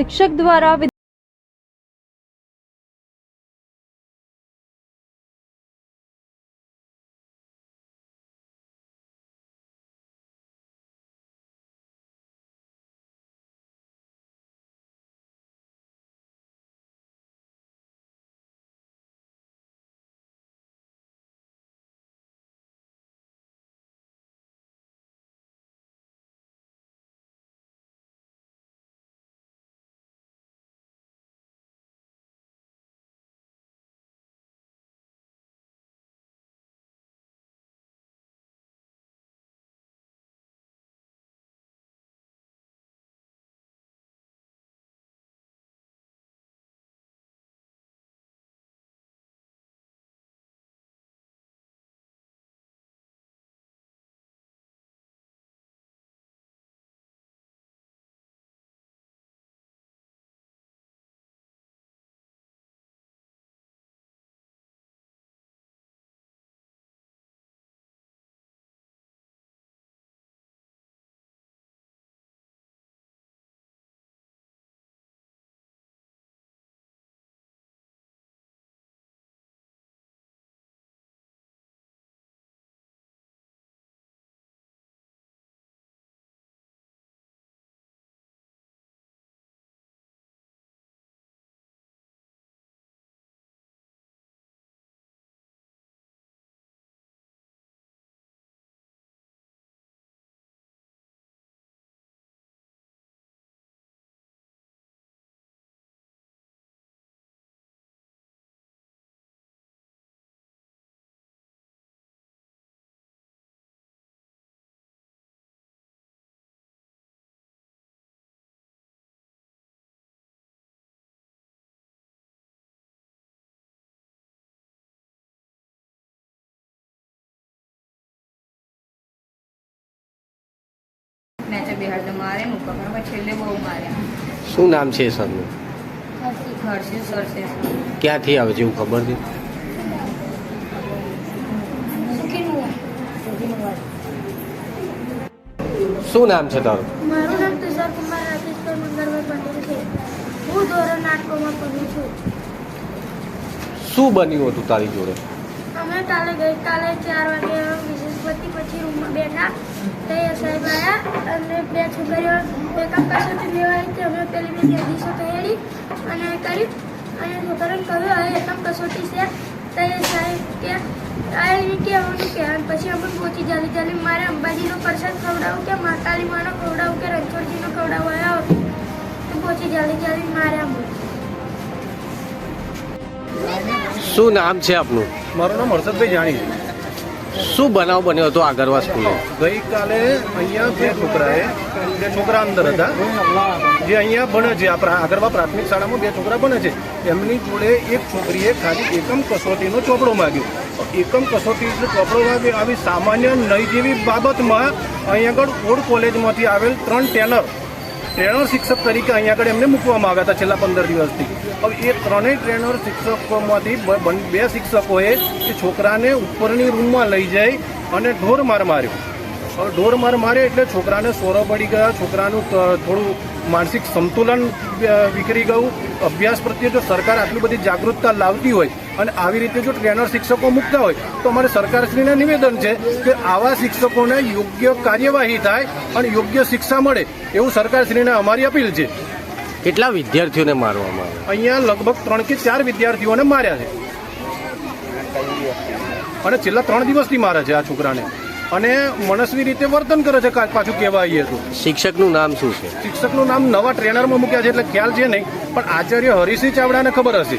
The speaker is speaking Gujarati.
શિક્ષક દ્વારા વિદ્યા- મેચે મારે મુક્કા પણ છેલ્લે બહુ માર્યા. શું નામ છે સરનું ક્યાંથી આવે છે એવું ખબર છે? શું નામ છે તારું? મારું નામ તુષાર કુમાર રાજેશભાઈ મંગળભાઈ પટેલ છે. હું ધોરણ આઠમાં ભણું છું. શું બન્યું હતું તારી જોડે? અમે કાલે ગઈકાલે ચાર રૂમમાં બેઠા સાહેબ આવ્યા અને બે છોકરીઓ મેકઅપ પાસેથી લેવા હતી અમે પેલી બે દિવસો કહેલી અને કરી. અને છોકરીને કહ્યું હવે એકમ કસોટી છે તે સાહેબ. કે આ એની કહેવાનું કે પછી અમે પહોંચી જાલી જાલી મારે અંબાજીનો પ્રસાદ ખવડાવું કે માતાલી માનો ખવડાવું કે રણછોડજીનો ખવડાવવા આવ્યો તો પહોંચી જાલી જાલી મારે અમે શું નામ છે આપનું? મારું નામ હર્ષદભાઈ જાણી છે. શું બનાવ બન્યો હતો આગરવા સ્કૂલે ગઈકાલે અહીંયા બે છોકરાએ બે છોકરા અંદર હતા, જે અહીંયા ભણે છે, આ આગરવા પ્રાથમિક શાળામાં બે છોકરા ભણે છે, એમની જોડે એક છોકરીએ ખાલી એકમ કસોટીનો ચોપડો માગ્યો. એકમ કસોટીનો ચોપડો માગ્યો આવી સામાન્ય નહીં જેવી બાબતમાં અહીંયા આગળ ઓડ કોલેજમાંથી આવેલ ત્રણ ટેનર ટ્રેનર શિક્ષક તરીકે અહીંયા આગળ એમને મૂકવામાં આવ્યા હતા છેલ્લા પંદર દિવસથી. હવે એ ત્રણેય ટ્રેનર શિક્ષકોમાંથી બ- શિક્ષકોએ એ છોકરાને ઉપરની રૂમમાં લઈ જઈ અને ઢોર માર માર્યો. ઢોર માર મારે એટલે છોકરાને સોરો પડી ગયા. છોકરાનું થોડું માનસિક સંતુલન વિખરી ગયું. અભ્યાસ પ્રત્યે જો સરકાર આટલી બધી જાગૃતતા લાવતી હોય અને આવી રીતે જો ટ્રેનર શિક્ષકો મૂકતા હોય તો અમારે સરકારશ્રીને નિવેદન છે કે આવા શિક્ષકોને યોગ્ય કાર્યવાહી થાય અને યોગ્ય શિક્ષા મળે એવું સરકારશ્રીને અમારી અપીલ છે. કેટલા વિદ્યાર્થીઓને મારવામાં આવ્યા? અહીંયા લગભગ ત્રણ કે ચાર વિદ્યાર્થીઓને માર્યા છે. અને છેલ્લા ત્રણ દિવસથી મારે છે આ છોકરાને. અને મનસ્વી રીતે વર્તન કરે છે પાછું કહેવાય તો. શિક્ષકનું નામ શું છે? શિક્ષકનું નામ નવા ટ્રેનરમાં મૂક્યા છે એટલે ખ્યાલ છે નહીં પણ આચાર્ય હરિસિંહ ચાવડાને ખબર હશે.